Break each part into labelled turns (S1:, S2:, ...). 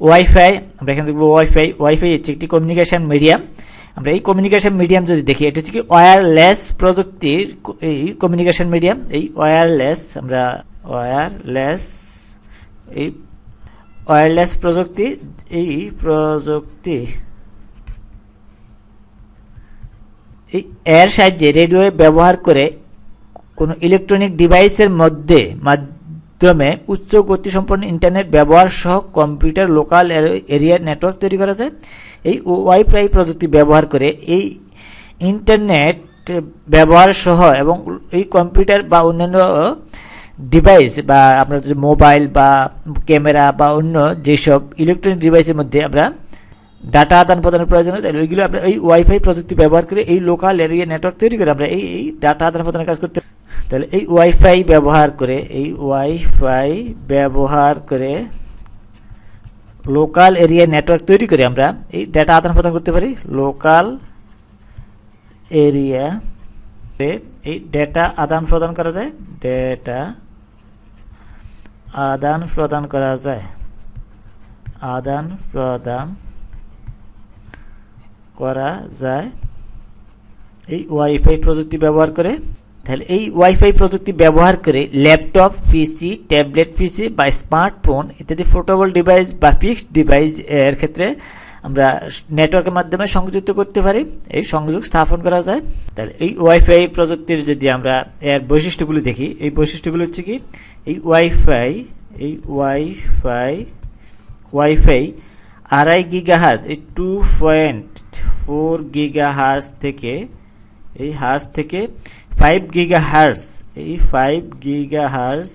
S1: Wifi আমরা এখানে দেখব ওয়াইফাই ওয়াইফাই হচ্ছে একটি কমিউনিকেশন মিডিয়াম আমরা এই কমিউনিকেশন মিডিয়াম যদি দেখি, এটা হচ্ছে কি ওয়্যারলেস প্রযুক্তির এই কমিউনিকেশন মিডিয়াম এই ওয়্যারলেস আমরা ওয়্যারলেস এই ওয়্যারলেস প্রযুক্তি, এই প্রযুক্তি, এই এর সাহায্যে রেডিও ব্যবহার করে কোনো ইলেকট্রনিক ডিভাইসের মধ্যে মাধ্যমে উচ্চ গতিসম্পন্ন ইন্টারনেট ব্যবহার সহ কম্পিউটার লোকাল এরিয়া নেটওয়ার্ক তৈরি করা যায়। এই ওয়াইফাই প্রযুক্তি ব্যবহার করে এই ইন্টারনেট ব্যবহার সহ এবং এই কম্পিউটার বা অন্যান্য ডিভাইস বা আপনার যে মোবাইল বা ক্যামেরা বা অন্য যেসব ইলেকট্রনিক ডিভাইসের মধ্যে আমরা ডাটা আদান প্রদানের প্রয়োজন হয়, তাহলে ওইগুলো আমরা এই ওয়াইফাই প্রযুক্তি ব্যবহার করে এই লোকাল এরিয়া নেটওয়ার্ক তৈরি করে আমরা এই এই ডাটা আদান প্রদানের কাজ করতে তাহলে এই ওয়াইফাই ব্যবহার করে, এই ওয়াইফাই ব্যবহার করে লোকাল এরিয়া নেটওয়ার্ক তৈরি করে আমরা এই ডাটা আদান প্রদান করতে পারি। লোকাল এরিয়া এই ডেটা আদান প্রদান করা যায়। ডেটা আদান প্রদান করা যায়। আদান প্রদান করা যায়। এই ওয়াইফাই প্রযুক্তি ব্যবহার করে তাহলে এই ওয়াইফাই প্রযুক্তি ব্যবহার করে ল্যাপটপ, পিসি, ট্যাবলেট, পিসি বা স্মার্টফোন ইত্যাদি পোর্টেবল ডিভাইস বা ফিক্সড ডিভাইস এর ক্ষেত্রে আমরা নেটওয়ার্কের মাধ্যমে সংযুক্ত করতে পারি। এই সংযোগ স্থাপন করা যায়। তাহলে এই ওয়াইফাই প্রযুক্তির যদি আমরা এর বৈশিষ্ট্যগুলো দেখি, এই বৈশিষ্ট্যগুলো হচ্ছে কি? এই ওয়াইফাই এই ওয়াইফাই ওয়াইফাই আড়াই গিগা হার্স এই two point four gigahertz থেকে, এই হার্স থেকে ফাইভ গিগা হার্স এই five gigahertz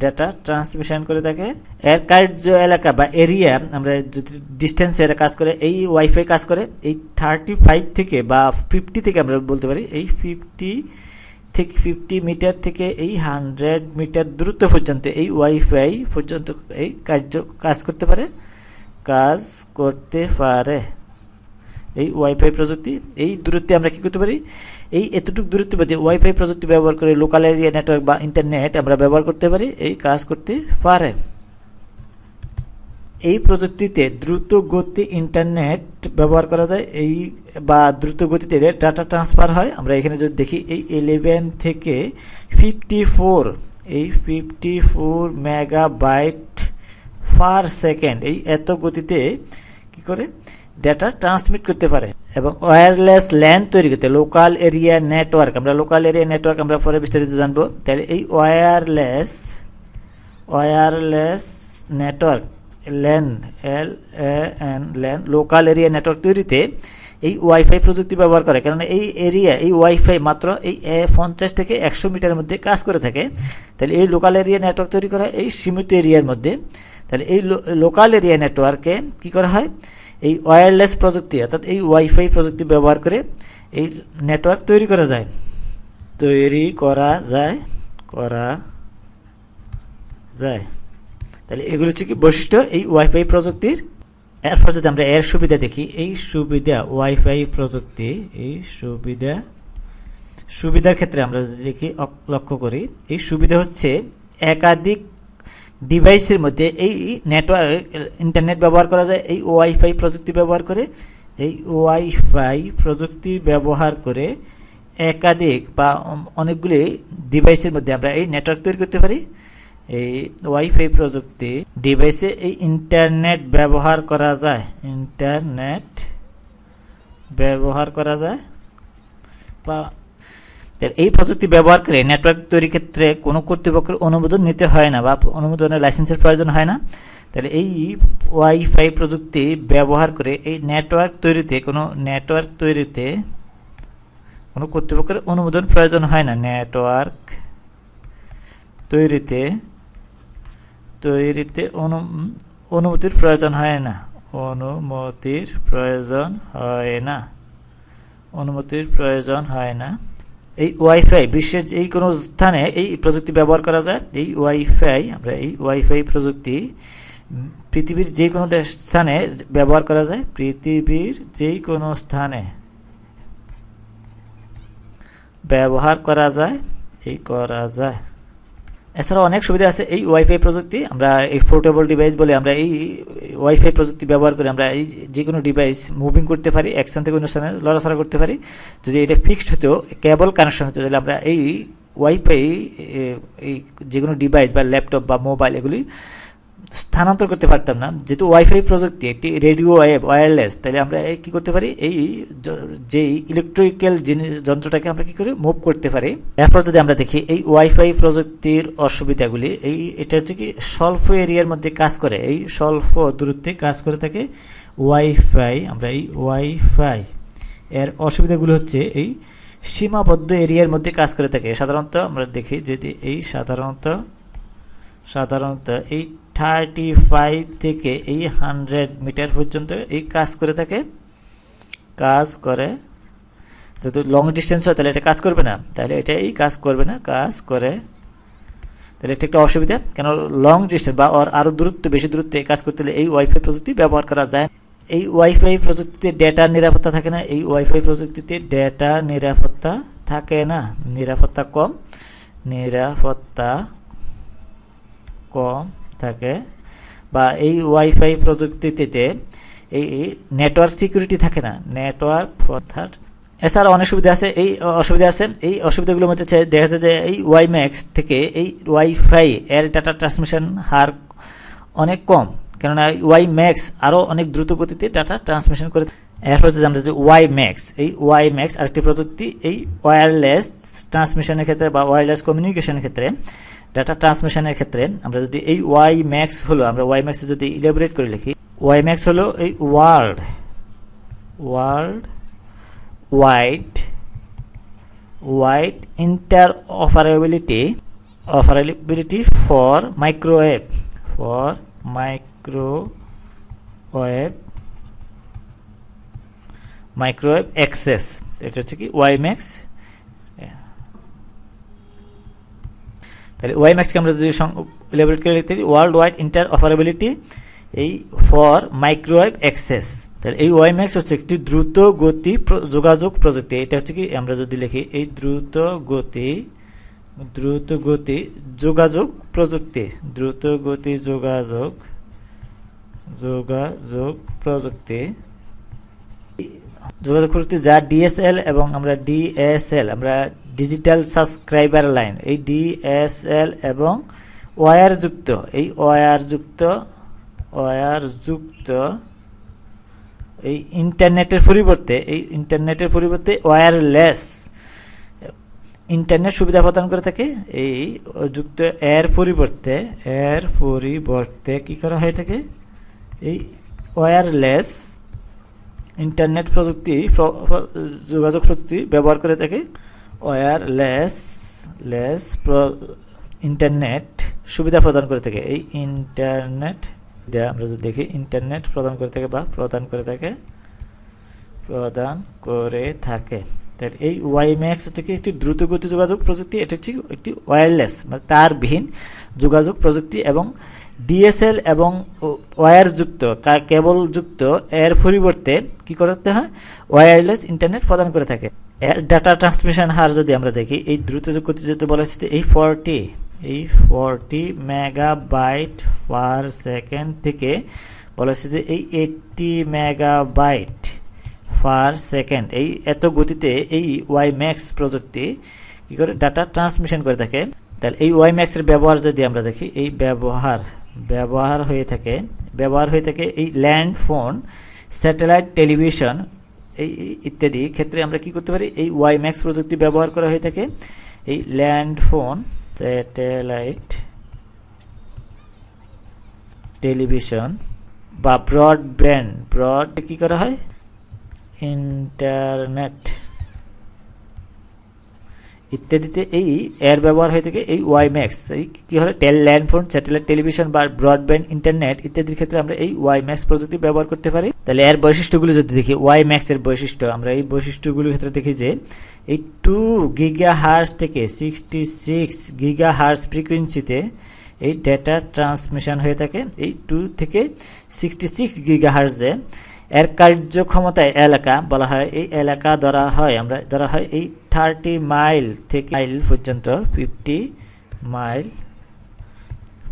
S1: data transmission করে থাকে। এর কার্য এলাকা বা এরিয়া আমরা যদি ডিস্টেন্স এর কাজ করে, এই ওয়াইফাই কাজ করে, এই থার্টি ফাইভ থেকে বা ফিফটি থেকে আমরা বলতে পারি, এই ফিফটি থেকে ফিফটি মিটার থেকে এই হান্ড্রেড মিটার দূরত্ব পর্যন্ত এই ওয়াইফাই পর্যন্ত এই কার্য কাজ করতে পারে, কাজ করতে পারে। এই ওয়াইফাই প্রযুক্তি, এই দূরত্বে আমরা কি করতে পারি? এই এতটুকু দূরত্বের মধ্যে ওয়াইফাই প্রযুক্তি ব্যবহার করে লোকাল এরিয়া নেটওয়ার্ক বা ইন্টারনেট আমরা ব্যবহার করতে পারি, এই কাজ করতে পারে। এই প্রযুক্তিতে দ্রুত গতি ইন্টারনেট ব্যবহার করা যায়, এই বা দ্রুত গতিতে ডাটা ট্রান্সফার হয়। আমরা এখানে যদি দেখি, এই ইলেভেন থেকে ফিফটি ফোর এই fifty four megabyte per second এই এত গতিতে কি করে? ডেটা ট্রান্সমিট করতে পারে এবং ওয়্যারলেস ল্যান্ড তৈরি করতে লোকাল এরিয়া নেটওয়ার্ক আমরা লোকাল এরিয়া নেটওয়ার্ক আমরা পরে বিস্তারিত জানব। তাহলে এই wireless wireless network LAN L N LAN local area network তৈরিতে এই ওয়াইফাই প্রযুক্তি ব্যবহার করে। কারণ এই এরিয়া এই ওয়াইফাই মাত্র এই পঞ্চাশ থেকে একশো মিটারের মধ্যে কাজ করে থাকে। তাহলে এই লোকাল এরিয়া নেটওয়ার্ক তৈরি করা এই সীমিত এরিয়ার মধ্যে, তাহলে এই লোকাল এরিয়া নেটওয়ার্কে কী করা হয়? এই ওয়্যারলেস প্রযুক্তি, অর্থাৎ এই ওয়াইফাই প্রযুক্তি ব্যবহার করে এই নেটওয়ার্ক তৈরি করা যায়। তৈরি করা যায় করা যায়। তাহলে এগুলো হচ্ছে কি বৈশিষ্ট্য এই ওয়াইফাই প্রযুক্তির। এরপর যদি আমরা এর সুবিধা দেখি, এই সুবিধা ওয়াইফাই প্রযুক্তি, এই সুবিধা, সুবিধার ক্ষেত্রে আমরা যদি দেখি, লক্ষ্য করি, এই সুবিধা হচ্ছে একাধিক ডিভাইসের মধ্যে এই নেটওয়ার্ক, ইন্টারনেট ব্যবহার করা যায়, এই ওয়াইফাই প্রযুক্তি ব্যবহার করে, এই ওয়াইফাই প্রযুক্তি ব্যবহার করে একাধিক বা অনেকগুলি ডিভাইসের মধ্যে আমরা এই নেটওয়ার্ক তৈরি করতে পারি। এই ওয়াইফাই প্রযুক্তি ডিভাইসে এই ইন্টারনেট ব্যবহার করা যায়। ইন্টারনেট ব্যবহার করা যায় বা এই প্রযুক্তি ব্যবহার করে নেটওয়ার্ক তৈরির ক্ষেত্রে কোনো কর্তৃপক্ষের অনুমোদন নিতে হয় না বা অনুমোদনের লাইসেন্সের প্রয়োজন হয় না, তাহলে এই ওয়াইফাই প্রযুক্তি ব্যবহার করে এই নেটওয়ার্ক তৈরিতে, কোনো নেটওয়ার্ক তৈরিতে কোনো কর্তৃপক্ষের অনুমোদন প্রয়োজন হয় না। নেটওয়ার্ক তৈরিতে তৈরিতে অনু অনুমতির প্রয়োজন হয় না। অনুমতির প্রয়োজন হয় না। অনুমতির প্রয়োজন হয় না। এই ওয়াইফাই, বিশ্বের যে কোনো স্থানে এই প্রযুক্তি ব্যবহার করা যায়। এই ওয়াইফাই, আমরা এই ওয়াইফাই প্রযুক্তি পৃথিবীর যে কোনো স্থানে ব্যবহার করা যায়। পৃথিবীর যে কোনো স্থানে ব্যবহার করা যায়। এই করা যায়। এছাড়াও অনেক সুবিধা আছে। এই ওয়াইফাই প্রযুক্তি আমরা এই পোর্টেবল ডিভাইস বলে আমরা এই ওয়াইফাই প্রযুক্তি ব্যবহার করে আমরা এই যে কোনো ডিভাইস মুভিং করতে পারি এক স্থান থেকে অন্য স্থানে লড়াচড়া করতে পারি। যদি এটা ফিক্সড হতো কেবল কানেকশন হতো তাহলে আমরা এই ওয়াইফাই এই যে কোনো ডিভাইস বা ল্যাপটপ বা মোবাইল এগুলি স্থানান্তর করতে পারতাম না। যেহেতু ওয়াইফাই প্রযুক্তি, একটি রেডিও, ওয়েব ওয়্যারলেস তাহলে আমরা কী করতে পারি? এই যেই ইলেকট্রিক্যাল জিনিস, যন্ত্রটাকে আমরা কী করি? মুভ করতে পারি। এরপর যদি আমরা দেখি, এই ওয়াইফাই প্রযুক্তির অসুবিধাগুলি, এই, এটা হচ্ছে কি, স্বল্প এরিয়ার মধ্যে কাজ করে। এই স্বল্প দূরত্বে কাজ করে থাকে ওয়াইফাই। আমরা এই ওয়াইফাই এর অসুবিধাগুলো হচ্ছে, এই সীমাবদ্ধ এরিয়ার মধ্যে কাজ করে থাকে। সাধারণত আমরা দেখি, যদি এই সাধারণত সাধারণত এই থার্টি ফাইভ থেকে এই হান্ড্রেড মিটার পর্যন্ত এই কাজ করে থাকে। কাজ করে। যদি লং ডিস্টেন্স হয়, তাহলে এটা কাজ করবে না। তাহলে এটা এই কাজ করবে না, কাজ করে। তাহলে এটা একটা অসুবিধা। কেন লং ডিস্টেন্স বা আরও দূরত্ব, বেশি দূরত্বে কাজ করতে হলে এই ওয়াইফাই প্রযুক্তি ব্যবহার করা যায়। এই ওয়াইফাই প্রযুক্তিতে ডেটার নিরাপত্তা থাকে না। এই ওয়াইফাই প্রযুক্তিতে ডেটা নিরাপত্তা থাকে না। নিরাপত্তা কম। নিরাপত্তা কম। থাকে বা এই ওয়াইফাই প্রযুক্তিতে এই নেটওয়ার্ক সিকিউরিটি থাকে না। নেটওয়ার্ক অর্থাৎ এছাড়া অনেক সুবিধা আছে। এই অসুবিধা আছে, এই অসুবিধাগুলোর মধ্যে দেখা যায় যে এই ওয়াইম্যাক্স থেকে এই ওয়াইফাই এর ডাটা ট্রান্সমিশন হার অনেক কম। কেননা ওয়াই ম্যাক্স আরও অনেক দ্রুত গতিতে ডাটা ট্রান্সমিশন করে। এরপর যদি আমরা যে ওয়াই ম্যাক্স এই ওয়াই ম্যাক্স আরেকটি প্রযুক্তি, এই ওয়্যারলেস ট্রান্সমিশনের ক্ষেত্রে বা ওয়্যারলেস কমিউনিকেশনের ক্ষেত্রে ডাটা ট্রান্সমিশনের ক্ষেত্রে আমরা যদি এই ওয়াই ম্যাক্স হলো, আমরা ওয়াই ম্যাক্সে যদি ইলাবোরেট করে লিখি ওয়াই ম্যাক্স হলো এই world world wide wide interoperability operability for microwave for microwave microwave access এটা হচ্ছে কি ওয়াই ম্যাক্স তাহলে ওয়াই ম্যাক্সকে আমরা যদি ইলাবোরেট করে লিখতে ওয়ার্ল্ড ওয়াইড ইন্টার অফারেবিলিটি এই ফর মাইক্রোওয়েভ অ্যাক্সেস তাহলে এই ওয়াই ম্যাক্স হচ্ছে একটি দ্রুত গতি যোগাযোগ প্রযুক্তি। এটা হচ্ছে কি, আমরা যদি লিখি এই দ্রুত গতি দ্রুত গতি যোগাযোগ প্রযুক্তি। দ্রুত গতি যোগাযোগ যোগাযোগ প্রযুক্তি। যোগাযোগ প্রযুক্তি যা ডিএসএল এবং আমরা ডিএসএল আমরা ডিজিটাল সাবস্ক্রাইবার লাইন এই ডিএসএল এবং ওয়ার যুক্ত, এই ওয়ার যুক্ত ওয়ার যুক্ত, এই ইন্টারনেটের পরিবর্তে, এই ইন্টারনেটের পরিবর্তে ওয়্যারলেস ইন্টারনেট সুবিধা প্রদান করে থাকে, এই যুক্ত এর পরিবর্তে এর পরিবর্তে কি করা হয়ে থাকে? এই ওয়্যারলেস ইন্টারনেট প্রযুক্তি যোগাযোগ প্রযুক্তি ব্যবহার করে থাকে। ওয়্যারলেস লেস ইন্টারনেট সুবিধা প্রদান করে থাকে। এই ইন্টারনেট আমরা যদি দেখি ইন্টারনেট প্রদান করে থাকে বা প্রদান করে থাকে, প্রদান করে থাকে। তাহলে এই ওয়াই ম্যাক্স হচ্ছে কি একটি দ্রুতগতি যোগাযোগ প্রযুক্তি, এটা হচ্ছে একটি ওয়্যারলেস মানে তারবিহীন যোগাযোগ প্রযুক্তি এবং ডিএসএল এবং ওয়্যার যুক্ত কেবল যুক্ত, এর পরিবর্তে কি করতে হয়? ওয়্যারলেস ইন্টারনেট প্রদান করে থাকে। ডাটা ট্রান্সমিশন হার যদি আমরা দেখি, এই দ্রুত গতি যেতে বলা হচ্ছে এই ফর্টি এই ফর্টি মেগাবাইট পার সেকেন্ড থেকে বলা হচ্ছে যে এই এইটটি মেগাবাইট পার সেকেন্ড এই এত গতিতে এই ওয়াই ম্যাক্স প্রযুক্তি কি করে ডাটা ট্রান্সমিশন করে থাকে? তাহলে এই ওয়াই ম্যাক্সের ব্যবহার যদি আমরা দেখি, এই ব্যবহার ব্যবহার হয়ে থাকে, ব্যবহার হয়ে থাকে এই ল্যান্ড ফোন স্যাটেলাইট টেলিভিশন এই ইত্যাদি, ক্ষেত্রে আমরা কি করতে পারি? এই ওয়াই ম্যাক্স প্রযুক্তি ব্যবহার করা হয়ে থাকে। এই ল্যান্ড ফোন স্যাটেলাইট টেলিভিশন বা ব্রডব্যান্ড ব্রড কি করা হয়? ইন্টারনেট ইত্যাদিতে এই, এর ব্যবহার হয়ে থাকে এই ওয়াই ম্যাক্স এই কী হয় টেল ল্যান্ডফোন স্যাটেলাইট, টেলিভিশন বা ব্রডব্যান্ড, ইন্টারনেট ইত্যাদির ক্ষেত্রে আমরা এই ওয়াই ম্যাক্স প্রযুক্তি ব্যবহার করতে পারি। তাহলে এর বৈশিষ্ট্যগুলো যদি দেখি ওয়াই ম্যাক্স এর বৈশিষ্ট্য, আমরা এই বৈশিষ্ট্যগুলোর ক্ষেত্রে দেখি যে এই টু গিগা হার্স থেকে সিক্সটি সিক্স গিগা হার্স ফ্রিকুয়েন্সিতে এই ডেটা ট্রান্সমিশন হয়ে থাকে। এই টু থেকে সিক্সটি সিক্স গিগা হার্সে এর কার্যক্ষমতায় এলাকা বলা হয়, এই এলাকা ধরা হয়, আমরা ধরা হয় এই থার্টি মাইল থেকে মাইল পর্যন্ত ফিফটি মাইল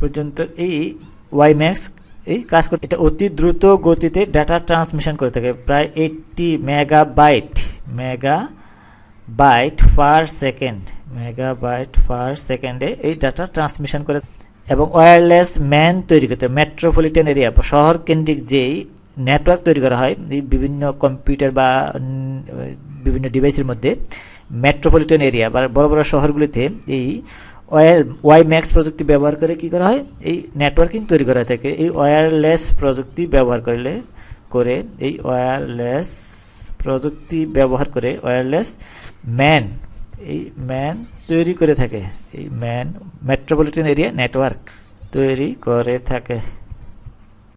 S1: পর্যন্ত এই ওয়াইম্যাক্স এই কাজ করে এটা অতি দ্রুত গতিতে ডাটা ট্রান্সমিশন করে থাকে, প্রায় eighty megabyte megabyte per second megabyte per সেকেন্ডে এই ডাটা ট্রান্সমিশন করে এবং ওয়্যারলেস ম্যান তৈরি করতে মেট্রোপলিটন এরিয়া শহর কেন্দ্রিক যেই নেটওয়ার্ক তৈরি করা হয় বিভিন্ন কম্পিউটার বা বিভিন্ন ডিভাইসের মধ্যে মেট্রোপলিটন এরিয়া বা বড় বড় শহরগুলিতে এই ওয়াই ম্যাক্স প্রযুক্তি ব্যবহার করে কি করা হয়? এই নেটওয়ার্কিং তৈরি করা থাকে। এই ওয়্যারলেস প্রযুক্তি ব্যবহার করলে, করে এই ওয়্যারলেস প্রযুক্তি ব্যবহার করে ওয়্যারলেস ম্যান এই ম্যান তৈরি করে থাকে। এই ম্যান মেট্রোপলিটন এরিয়া নেটওয়ার্ক তৈরি করে থাকে।